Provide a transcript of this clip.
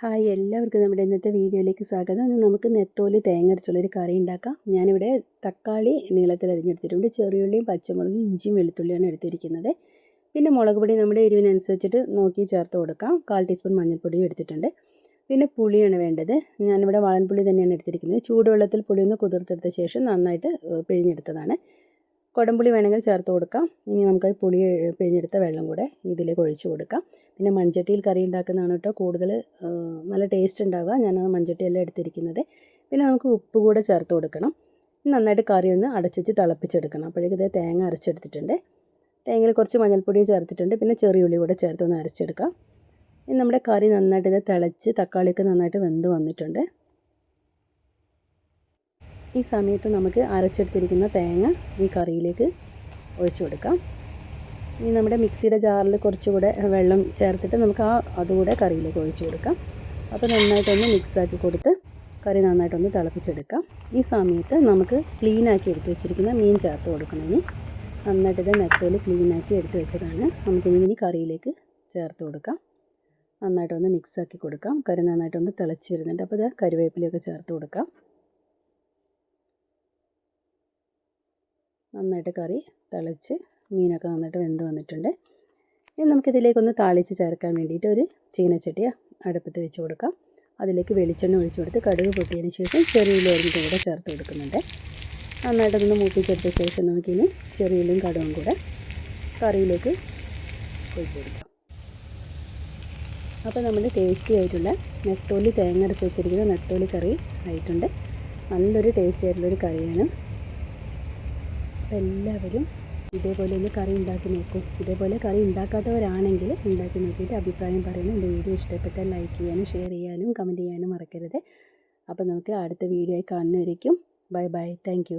Hi എല്ലാവർക്കും നമ്മുടെ ഇന്നത്തെ വീഡിയോയിലേക്ക് സ്വാഗതം. ഇന്ന് നമുക്ക് നെത്തോലി തേങ്ങ അരച്ചുള്ളൊരു കറി ഉണ്ടാക്കാം. ഞാനിവിടെ തക്കാളി നീളത്തിൽ അരിഞ്ഞെടുത്തിട്ടുണ്ട്. ചെറിയുള്ളിയും പച്ചമുളകും ഇഞ്ചിയും വെളുത്തുള്ളിയാണ് എടുത്തിരിക്കുന്നത്. പിന്നെ മുളക് പൊടി നമ്മുടെ എരിവിനനുസരിച്ചിട്ട് നോക്കി ചേർത്ത് കൊടുക്കാം. കാൽ ടീസ്പൂൺ മഞ്ഞൾപ്പൊടിയും എടുത്തിട്ടുണ്ട്. പിന്നെ പുളിയാണ് വേണ്ടത്. ഞാനിവിടെ വാഴൻപുളി തന്നെയാണ് എടുത്തിരിക്കുന്നത്. ചൂടുവെള്ളത്തിൽ പുളിയൊന്ന് കുതിർത്തെടുത്ത ശേഷം നന്നായിട്ട് പിഴിഞ്ഞെടുത്തതാണ്. കുടംപുളി വേണമെങ്കിൽ ചേർത്ത് കൊടുക്കാം. ഇനി നമുക്ക് പുളി പിഴിഞ്ഞെടുത്ത വെള്ളം കൂടെ ഇതിലേക്ക് ഒഴിച്ചു കൊടുക്കാം. പിന്നെ മൺചട്ടിയിൽ കറി ഉണ്ടാക്കുന്നതാണ് കേട്ടോ കൂടുതൽ നല്ല ടേസ്റ്റ് ഉണ്ടാവുക. ഞാനത് മൺചട്ടിയെല്ലാം എടുത്തിരിക്കുന്നത്. പിന്നെ നമുക്ക് ഉപ്പ് കൂടെ ചേർത്ത് കൊടുക്കണം. നന്നായിട്ട് കറി ഒന്ന് അടച്ചുവെച്ച് തിളപ്പിച്ചെടുക്കണം. അപ്പോഴേക്കും ഇത് തേങ്ങ അരച്ചെടുത്തിട്ടുണ്ട്. തേങ്ങയിൽ കുറച്ച് മഞ്ഞൾപ്പൊടിയും ചേർത്തിട്ടുണ്ട്. പിന്നെ ചെറിയ ഉള്ളി കൂടെ ചേർത്ത് ഒന്ന് അരച്ചെടുക്കാം. ഇനി നമ്മുടെ കറി നന്നായിട്ട് ഇത് തിളച്ച് തക്കാളിയൊക്കെ നന്നായിട്ട് വെന്ത് വന്നിട്ടുണ്ട്. ഈ സമയത്ത് നമുക്ക് അരച്ചെടുത്തിരിക്കുന്ന തേങ്ങ ഈ കറിയിലേക്ക് ഒഴിച്ചു കൊടുക്കാം. ഇനി നമ്മുടെ മിക്സിയുടെ ജാറിൽ കുറച്ചുകൂടെ വെള്ളം ചേർത്തിട്ട് നമുക്ക് ആ അതുകൂടെ കറിയിലേക്ക് ഒഴിച്ചു കൊടുക്കാം. അപ്പോൾ നന്നായിട്ടൊന്ന് മിക്സാക്കി കൊടുത്ത് കറി നന്നായിട്ടൊന്ന് തിളപ്പിച്ചെടുക്കാം. ഈ സമയത്ത് നമുക്ക് ക്ലീനാക്കി എടുത്ത് വെച്ചിരിക്കുന്ന മീൻ ചേർത്ത് കൊടുക്കണം ഇനി. ഇത് നെത്തോലി ക്ലീനാക്കി എടുത്ത് വെച്ചതാണ്. നമുക്കിനി ഇനി കറിയിലേക്ക് ചേർത്ത് കൊടുക്കാം. നന്നായിട്ടൊന്ന് മിക്സാക്കി കൊടുക്കാം. കറി നന്നായിട്ടൊന്ന് തിളച്ച് വരുന്നുണ്ട്. അപ്പോൾ ഇത് കറിവേപ്പിലയൊക്കെ ചേർത്ത് കൊടുക്കാം. നന്നായിട്ട് കറി തിളച്ച് മീനൊക്കെ നന്നായിട്ട് വെന്ത് വന്നിട്ടുണ്ട്. ഇനി നമുക്കിതിലേക്കൊന്ന് താളിച്ച് ചേർക്കാൻ വേണ്ടിയിട്ട് ഒരു ചീനച്ചട്ടി അടുപ്പത്ത് വെച്ച് കൊടുക്കാം. അതിലേക്ക് വെളിച്ചെണ്ണ ഒഴിച്ച് കൊടുത്ത് കടുക് പൊട്ടിയതിന് ശേഷം ചെറിയുള്ളി അരിഞ്ഞിട്ട് കൂടെ ചേർത്ത് കൊടുക്കുന്നുണ്ട്. നന്നായിട്ടൊന്ന് മൂപ്പിച്ചെടുത്ത ശേഷം നമുക്കിനി ചെറിയുള്ളിയും കടുകും കൂടെ കറിയിലേക്ക് ഒഴിച്ച് കൊടുക്കാം. അപ്പോൾ നമ്മുടെ ടേസ്റ്റി ആയിട്ടുള്ള നെത്തോലി തേങ്ങ അരച്ച് വെച്ചിരിക്കുന്ന നെത്തോലി കറി ആയിട്ടുണ്ട്. നല്ലൊരു ടേസ്റ്റി ആയിട്ടുള്ളൊരു കറിയാണ്. അപ്പോൾ എല്ലാവരും ഇതേപോലെ ഒന്ന് കറി ഉണ്ടാക്കി നോക്കും. ഇതേപോലെ കറി ഉണ്ടാക്കാത്തവരാണെങ്കിൽ ഉണ്ടാക്കി നോക്കിയിട്ട് അഭിപ്രായം പറയണം എന്റെ വീഡിയോ ഇഷ്ടപ്പെട്ടാൽ ലൈക്ക് ചെയ്യാനും ഷെയർ ചെയ്യാനും കമന്റ് ചെയ്യാനും മറക്കരുത്. അപ്പോൾ നമുക്ക് അടുത്ത വീഡിയോ ആയി കാണുന്നവരേക്കും ബൈ ബൈ താങ്ക്